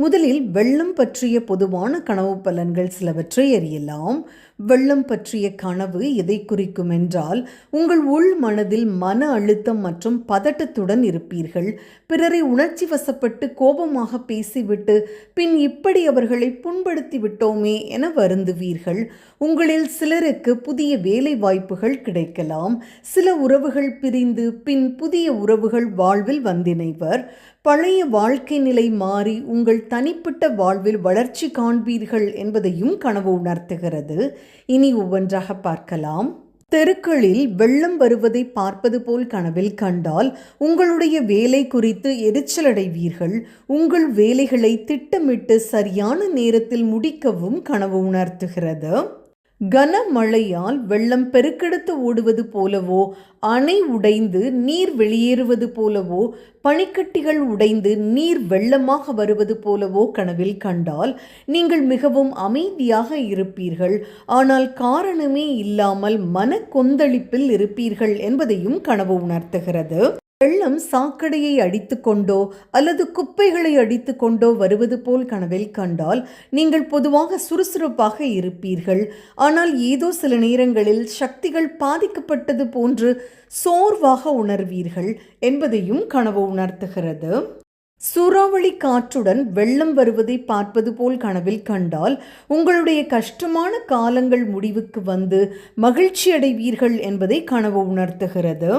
முதலில் வெள்ளம் பற்றிய பொதுவான கனவு பலன்கள் சிலவற்றை அறியலாம். வெள்ளம் பற்றிய கனவு எதை குறிக்கும் என்றால் உங்கள் உள் மனதில் மன அழுத்தம் மற்றும் பதட்டத்துடன் இருப்பீர்கள். பிறரை உணர்ச்சி வசப்பட்டு கோபமாக பேசிவிட்டு பின் இப்படி அவர்களை புண்படுத்தி விட்டோமே என வருந்துவீர்கள். உங்களில் சிலருக்கு புதிய வேலை வாய்ப்புகள் கிடைக்கலாம். சில உறவுகள் பிரிந்து பின் புதிய உறவுகள் வாழ்வில் வந்திணைவர். பழைய வாழ்க்கை நிலை மாறி உங்கள் தனிப்பட்ட வாழ்வில் வளர்ச்சி காண்பீர்கள் என்பதையும் கனவு உணர்த்துகிறது. இனி ஒவ்வொன்றாக பார்க்கலாம். தெருக்களில் வெள்ளம் வருவதை பார்ப்பது போல் கனவில் கண்டால் உங்களுடைய வேலை குறித்து எரிச்சலடைவீர்கள். உங்கள் வேலைகளை திட்டமிட்டு சரியான நேரத்தில் முடிக்கவும் கனவு உணர்த்துகிறது. கனமழையால் வெள்ளம் பெருக்கெடுத்து ஓடுவது போலவோ அணை உடைந்து நீர் வெளியேறுவது போலவோ பனிக்கட்டிகள் உடைந்து நீர் வெள்ளமாக வருவது போலவோ கனவில் கண்டால் நீங்கள் மிகவும் அமைதியாக இருப்பீர்கள். ஆனால் காரணமே இல்லாமல் மன கொந்தளிப்பில் இருப்பீர்கள் என்பதையும் கனவு உணர்த்துகிறது. வெள்ளம் சாக்கடையை அடித்துக்கொண்டோ அல்லது குப்பைகளை அடித்துக்கொண்டோ வருவது போல் கனவில் கண்டால் நீங்கள் பொதுவாக சுறுசுறுப்பாக இருப்பீர்கள். ஆனால் ஏதோ சில நேரங்களில் சக்திகள் பாதிக்கப்பட்டது போன்று சோர்வாக உணர்வீர்கள் என்பதையும் கனவு உணர்த்துகிறது. சூறாவளி காற்றுடன் வெள்ளம் வருவதை பார்ப்பது போல் கனவில் கண்டால் உங்களுடைய கஷ்டமான காலங்கள் முடிவுக்கு வந்து மகிழ்ச்சி அடைவீர்கள் என்பதை கனவு உணர்த்துகிறது.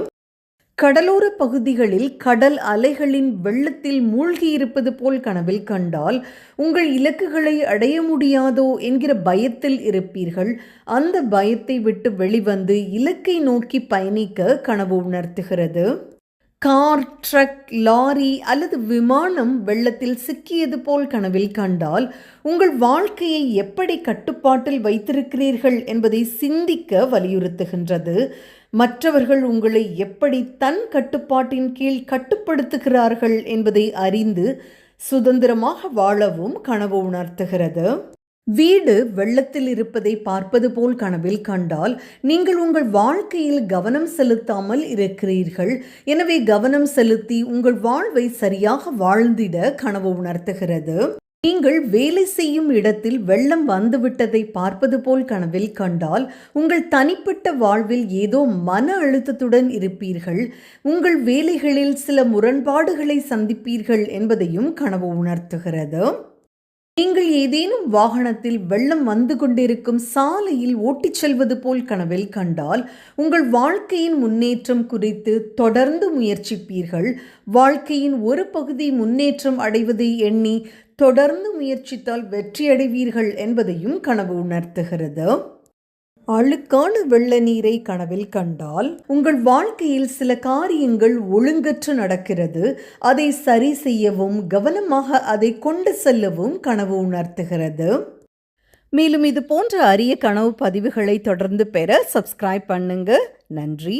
கடலோர பகுதிகளில் கடல் அலைகளின் வெள்ளத்தில் மூழ்கியிருப்பது போல் கனவில் கண்டால் உங்கள் இலக்குகளை அடைய முடியாதோ என்கிற பயத்தில் இருப்பீர்கள். அந்த பயத்தை விட்டு வெளிவந்து இலக்கை நோக்கி பயணிக்க கனவு உணர்த்துகிறது. கார் ட்ரக் லாரி அல்லது விமானம் வெள்ளத்தில் சிக்கியது போல் கனவில் கண்டால் உங்கள் வாழ்க்கையை எப்படி கட்டுப்பாட்டில் வைத்திருக்கிறீர்கள் என்பதை சிந்திக்க வலியுறுத்துகின்றது. மற்றவர்கள் உங்களை எப்படி தன் கட்டுப்பாட்டின் கீழ் கட்டுப்படுத்துகிறார்கள் என்பதை அறிந்து சுதந்திரமாக வாழவும் கனவு உணர்த்துகிறது. வீடு வெள்ளத்தில் இருப்பதை பார்ப்பது போல் கனவில் கண்டால் நீங்கள் உங்கள் வாழ்க்கையில் கவனம் செலுத்தாமல் இருக்கிறீர்கள். எனவே கவனம் செலுத்தி உங்கள் வாழ்வை சரியாக வாழ்ந்திட கனவு உணர்த்துகிறது. நீங்கள் வேலை செய்யும் இடத்தில் வெள்ளம் வந்துவிட்டதை பார்ப்பது போல் கனவில் கண்டால் உங்கள் தனிப்பட்ட வாழ்வில் ஏதோ மன அழுத்தத்துடன் இருப்பீர்கள். உங்கள் வேலைகளில் சில முரண்பாடுகளை சந்திப்பீர்கள் என்பதையும் கனவு உணர்த்துகிறது. நீங்கள் ஏதேனும் வாகனத்தில் வெள்ளம் வந்து கொண்டிருக்கும் சாலையில் ஓட்டிச் செல்வது போல் கனவில் கண்டால் உங்கள் வாழ்க்கையின் முன்னேற்றம் குறித்து தொடர்ந்து முயற்சிப்பீர்கள். வாழ்க்கையின் ஒரு பகுதி முன்னேற்றம் அடைவதை எண்ணி தொடர்ந்து முயற்சித்தால் வெற்றியடைவீர்கள் என்பதையும் கனவு உணர்த்துகிறது. அழுக்கான வெள்ள நீரை கனவில் கண்டால் உங்கள் வாழ்க்கையில் சில காரியங்கள் ஒழுங்கற்று நடக்கிறது. அதை சரி செய்யவும் கவனமாக அதை கொண்டு செல்லவும் கனவு உணர்த்துகிறது. மேலும் இது போன்ற அரிய கனவு பதிவுகளை தொடர்ந்து பெற சப்ஸ்கிரைப் பண்ணுங்க. நன்றி.